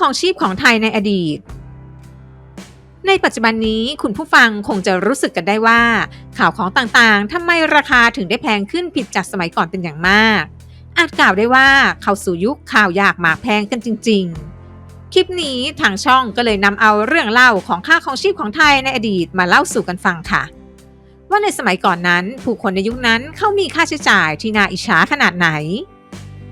ของชีพของไทยในอดีต ในปัจจุบันนี้คุณผู้ฟังคงจะรู้สึกกันได้ว่า ข่าวของต่างๆทำไมราคาถึงได้แพงขึ้นผิดจากสมัยก่อนเป็นอย่างมาก อาจกล่าวได้ว่าเข้าสู่ยุคข่าวยากหมากแพงกันจริง ๆ คลิปนี้ทางช่องก็เลยนำเอาเรื่องเล่าของค่าของชีพของไทยในอดีตมาเล่าสู่กันฟังค่ะว่าในสมัยก่อนนั้น ผู้คนในยุคนั้นเขามีค่าใช้จ่ายที่น่าอิจฉาขนาดไหน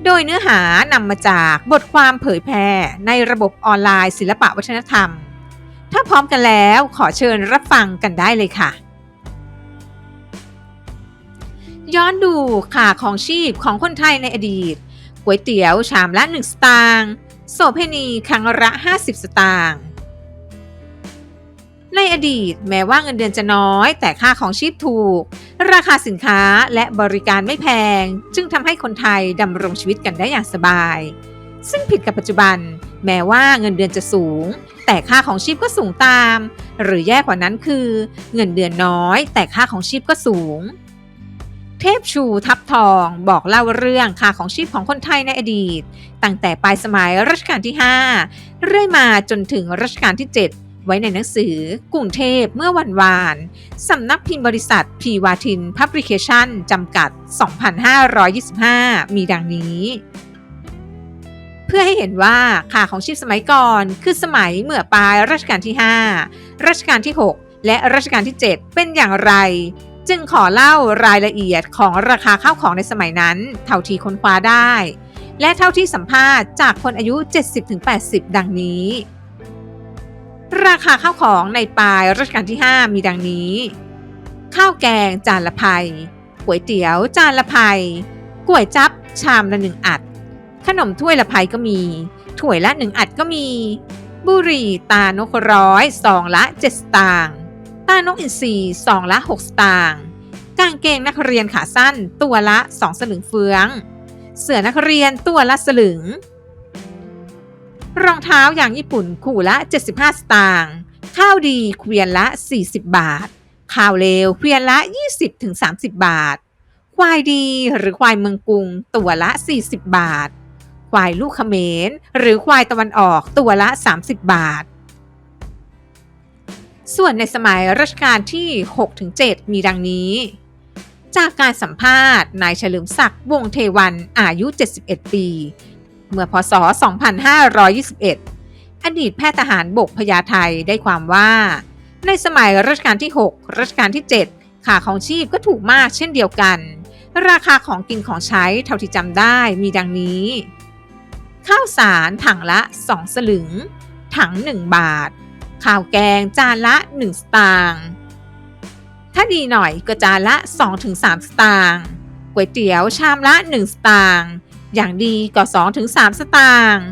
โดยเนื้อหานำมาจากบทความเผยแพร่ในระบบออนไลน์ศิลปะวัฒนธรรม ถ้าพร้อมกันแล้วขอเชิญรับฟังกันได้เลยค่ะ ย้อนดูค่าของชีพของคนไทยในอดีตก๋วยเตี๋ยวชามละ 1 สตางค์โสเพณีครั้งละ 50 สตางค์ ในอดีตแม้ว่าเงินเดือนจะน้อย แต่ค่าของชีพถูก ราคาสินค้าและบริการไม่แพง จึงทำให้คนไทยดำรงชีวิตกันได้อย่างสบาย ซึ่งผิดกับปัจจุบัน แม้ว่าเงินเดือนจะสูง แต่ค่าของชีพก็สูงตาม หรือแย่กว่านั้นคือ เงินเดือนน้อย แต่ค่าของชีพก็สูง เทพชูทับทองบอกเล่าเรื่องค่าของชีพของคนไทยในอดีต ตั้งแต่ปลายสมัยรัชกาลที่ 5 เรื่อยมาจนถึงรัชกาลที่ 7 ไว้ในหนังสือกรุงเทพเมื่อวันวาน สำนักพิมพ์บริษัทพีวาทินพับริเคชันจำกัด 2525 มีดังนี้ เพื่อให้เห็นว่าค่าของชีพสมัยก่อนคือสมัยเมื่อปลายรัชกาลที่ 5 รัชกาลที่ 6 และรัชกาลที่ 7 เป็นอย่างไรจึงขอเล่ารายละเอียดของราคาข้าวของในสมัยนั้น เท่าที่ค้นคว้าได้ และเท่าที่สัมภาษณ์จากคนอายุ 70-80 ดังนี้ ราคาข้าวของในปลายรัชกาลที่ 5 มีดังนี้ ข้าวแกงจานละภัยก๋วยเตี๋ยวจานละภัยก๋วยจับชามละหนึ่งอัด ขนมถ้วยละภัยก็มี ถ้วยละหนึ่งอัดก็มี บุหรี่ตานกร้อยซองละเจ็ดสตางค์ตานกอินทรีซองละหกสตางค์กางเกงนักเรียนขาสั้นตัวละสองสลึงเฟือง เสื้อนักเรียนตัวละสลึง รองเท้าอย่างญี่ปุ่นคู่ละ 75 สตางค์ข้าวดีเกวียนละ 40 บาท ข้าวเลวเกวียนละ 20-30 บาท ควายดีหรือควายเมืองกรุงตัวละ 40 บาท ควายลูกเขมรหรือควายตะวันออกตัวละ 30 บาท ส่วนในสมัยรัชกาลที่ 6-7 มีดังนี้ จากการสัมภาษณ์นายเฉลิมศักดิ์วงเทวันอายุ 71 ปี เมื่อพศ 2521 อดีตแพทย์ทหารบกพญาไทได้ความว่า ในสมัยรัชกาลที่ 6 รัชกาลที่ 7 ค่าของชีพก็ถูกมากเช่นเดียวกัน ราคาของกินของใช้เท่าที่จำได้มีดังนี้ ข้าวสารถังละ 2 สลึง ถัง 1 บาท ข้าวแกงจานละ 1 สตางค์ถ้าดีหน่อยก็จานละ 2-3 สตางค์ก๋วยเตี๋ยวชามละ 1 สตางค์ อย่างดีก็2-3สตางค์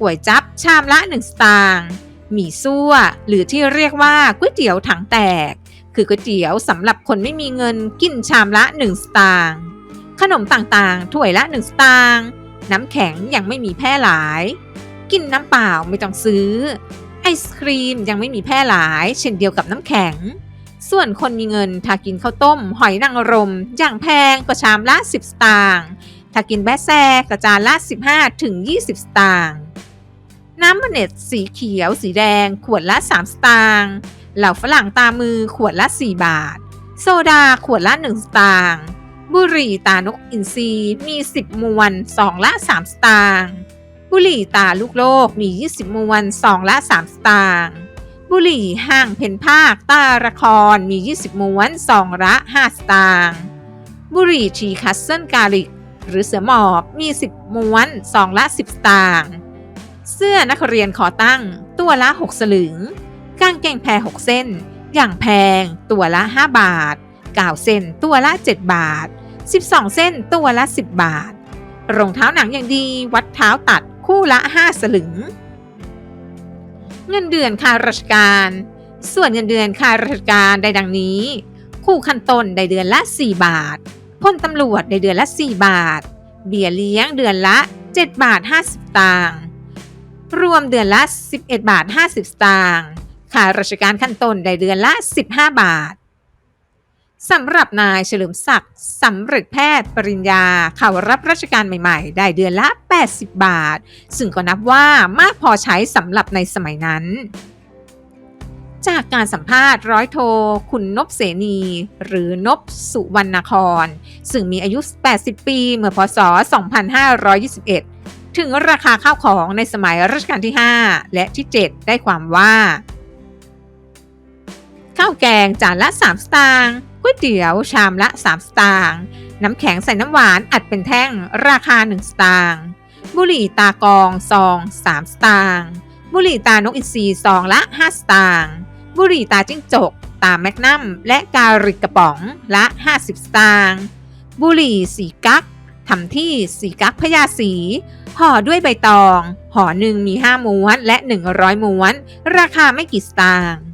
ก๋วยจับชามละ 1 สตางค์หมี่ซั่ว หรือที่เรียกว่าก๋วยเตี๋ยวถังแตก คือก๋วยเตี๋ยวสำหรับคนไม่มีเงินกินชามละ 1 สตางค์ขนมต่างๆ ถ้วยละ 1 สตางค์น้ำแข็งยังไม่มีแพร่หลาย กินน้ำเปล่าไม่ต้องซื้อ ไอศครีมยังไม่มีแพร่หลาย เช่นเดียวกับน้ำแข็ง ส่วนคนมีเงินถ้ากินข้าวต้ม หอยนางรม อย่างแพงก็ชามละ 10 สตางค์ ถ้ากินแบะแซก็จานละ 15 ถึง 20 สตางค์น้ำมะเน็ดสีเขียว สีแดง ขวดละ 3 สตางค์เหล่าฝรั่งตามือขวดละ 4 บาท โซดาขวดละ 1 สตางค์บุหรี่ตานกอินทรีมี 10 มวนซองละ 3 สตางค์บุหรี่ตาลูกโลกมี 20 มวนซองละ 3 สตางค์บุหรี่ห้างเพนภาคตาละครมี 20 ม้วนซองละ 5 สตางค์บุหรี่ทีคัสเซิลกาลิก หรือเสือหมอบ มี 10 ม้วนซองละ 10 สตางค์ เสื้อนักเรียนขอตั้ง ตัวละ 6 สลึง กางเกงแพร 6 เส้น อย่างแพง ตัวละ 5 บาท9เส้น ตัวละ 7 บาท 12 เส้น ตัวละ 10 บาท รองเท้าหนังอย่างดี วัดเท้าตัด คู่ละ 5 สลึง เงินเดือนค่าราชการ ส่วนเงินเดือนค่าราชการได้ดังนี้ คู่ขั้นต้นได้เดือนละ 4 บาท พลตำรวจได้เดือนละ 4 บาท เบี้ยเลี้ยงเดือนละ 7 บาท 50 ตางค์รวมเดือนละ 11 บาท 50 สตางค์ค่าราชการขั้นต้นได้เดือนละ 15 บาทสำหรับนายเฉลิมศักดิ์สำเร็จแพทย์ปริญญาเข้ารับราชการใหม่ๆ ได้เดือนละ 80 บาท ซึ่งก็นับว่ามากพอใช้สำหรับในสมัยนั้น จากการสัมภาษณ์ร้อยโท คุณนบเสนี หรือนบสุวรรณคร ซึ่งมีอายุ 80 ปี เมื่อพศ 2521 ถึงราคาข้าวของในสมัยรัชกาลที่ 5 และที่ 7 ได้ความว่า ข้าวแกงจานละ 3 สตางค์ก๋วยเตี๋ยวชามละ 3 สตางค์น้ำแข็งใส่น้ำหวานอัดเป็นแท่งราคา 1 สตางค์บุหรี่ตากองซอง 3 สตางค์บุหรี่ตานกอินทรีซองละ 5 สตางค์ บุหรี่ตาจิ้งจก ตาแมกนัมและการิกกระป๋องละ 50 สตางค์บุหรี่สีกั๊กทำที่สีกั๊กพญาสีห่อด้วยใบตอง ห่อหนึ่งมี 5 ม้วนและ 100 ม้วน ราคาไม่กี่สตางค์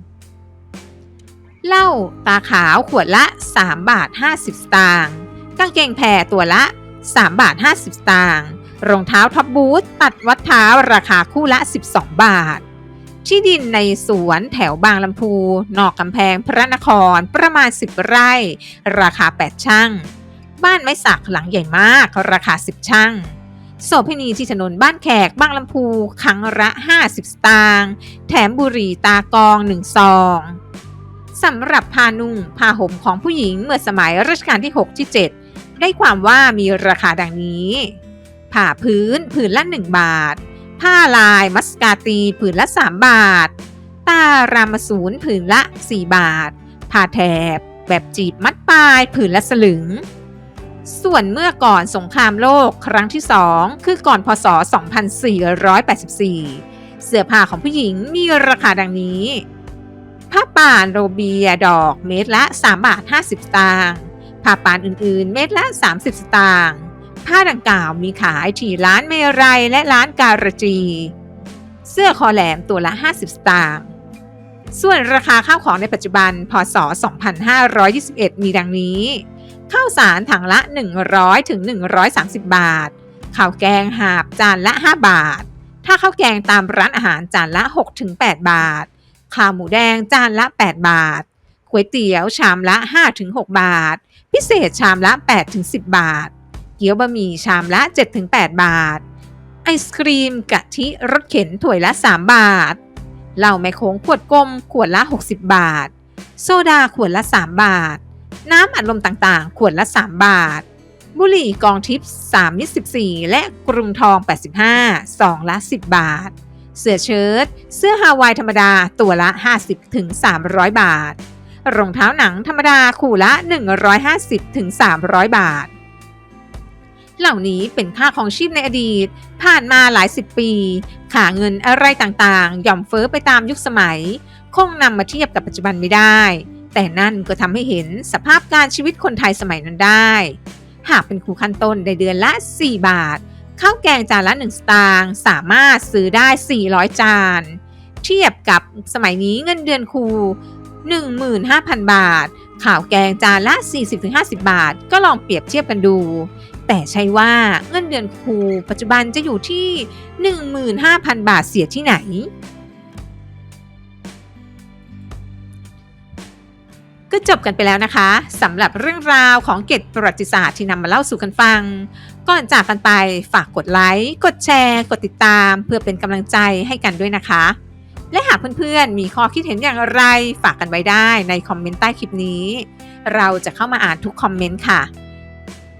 เหล้าตาขาวขวดละ 3 บาท 50 สตางค์กางเกงแพรตัวละ 3 บาท 50 สตางค์รองเท้าท็อปบูทตัดวัดเท้าราคาคู่ละ 12 บาท ที่ดินในสวนแถวบางลำพู นอกกำแพงพระนครประมาณ 10 ไร่ ราคา 8 ช่าง บ้านไม้สักหลังใหญ่มาก ราคา 10 ช่างโสเภณีที่ถนนบ้านแขกบางลำพูครั้งละ 50 สตางค์แถมบุหรี่ตากองหนึ่งซองสำหรับผ้านุ่งผ้าห่มของผู้หญิงเมื่อสมัยรัชกาลที่ 6 ที่ 7 ได้ความว่ามีราคาดังนี้ ผ้าพื้นผืนละ 1 บาท ผ้าลายมัสกาตีผืนละ 3 บาท ตารามสูนผืนละ 4 บาท ผ้าแถบแบบจีบมัดปลายผืนละสลึง ส่วนเมื่อก่อนสงครามโลกครั้งที่ 2 คือก่อนพศ 2484 เสื้อผ้าของผู้หญิงมีราคาดังนี้ ผ้าป่านโรเบียดอกเม็ดละ 3 บาท 50สตางค์ผ้าป่านอื่นๆ เม็ดละ 30 สตางค์ ผ้าดังกล่าวมีขายที่ร้านเมรัยและร้านการจี เสื้อคอแหลมตัวละ 50 สตางค์ส่วนราคาข้าวของในปัจจุบัน พศ 2521 มีดังนี้ ข้าวสารถังละ 100ถึง130 บาท ข้าวแกงหาบจานละ 5 บาท ถ้าข้าวแกงตามร้านอาหารจานละ6ถึง8บาท ข้าวหมูแดงจานละ 8 บาทก๋วยเตี๋ยวชามละ5ถึง6บาท พิเศษชามละ8ถึง10 บาท กี๊ยวบะหมี่ชามละ7ถึง8บาท ไอศครีมกะทิรสเข็นถ้วยละ 3 บาท เหล้าแม่โขงขวดกลมขวดละ 60 บาท โซดาขวดละ 3 บาท น้ำอัดลมต่างๆ ขวดละ 3 บาท บุหรี่กองทิพย์3 24และกรุงทอง 85ซองละ 10 บาท เสื้อเชิ้ตเสื้อฮาวายธรรมดาตัวละ 50ถึง300 บาทรองเท้าหนังธรรมดาคู่ละ 150ถึง300 บาท เหล่านี้เป็นค่าของชีพในอดีต ผ่านมาหลายสิบปีค่าเงินอะไรต่างๆ ย่อมเฟ้อไปตามยุคสมัย คงนำมาเทียบกับปัจจุบันไม่ได้ แต่นั่นก็ทำให้เห็นสภาพการชีวิตคนไทยสมัยนั้นได้ หากเป็นครูขั้นต้นในเดือนละ 4 บาทข้าวแกงจานละ 1 สตางค์สามารถซื้อได้ 400 จาน เทียบกับสมัยนี้เงินเดือนครู 15,000 บาท ข่าวแกงจานละ 40-50 บาท ก็ลองเปรียบเทียบกันดู แต่ใช่ว่าเงินเดือนครูปัจจุบันจะอยู่ที่ 15,000 บาทเสียที่ไหน ก็จบกันไปแล้วนะคะสำหรับเรื่องราวของเกร็ดประวัติศาสตร์ที่นำมาเล่าสู่กันฟัง ก่อนจากกันไปฝากกดไลค์ กดแชร์ กดติดตาม เพื่อเป็นกำลังใจให้กันด้วยนะคะ และหากเพื่อนๆ มีข้อคิดเห็นอย่างไรฝากกันไว้ได้ในคอมเมนต์ใต้คลิปนี้ เราจะเข้ามาอ่านทุกคอมเมนต์ค่ะ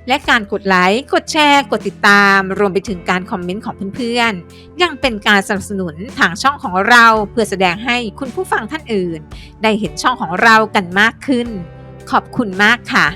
และการกดไลค์ กดแชร์ กดติดตาม รวมไปถึงการคอมเมนต์ของเพื่อนๆ ยังเป็นการสนับสนุนทางช่องของเราเพื่อแสดงให้คุณผู้ฟังท่านอื่น ได้เห็นช่องของเรากันมากขึ้น ขอบคุณมากค่ะ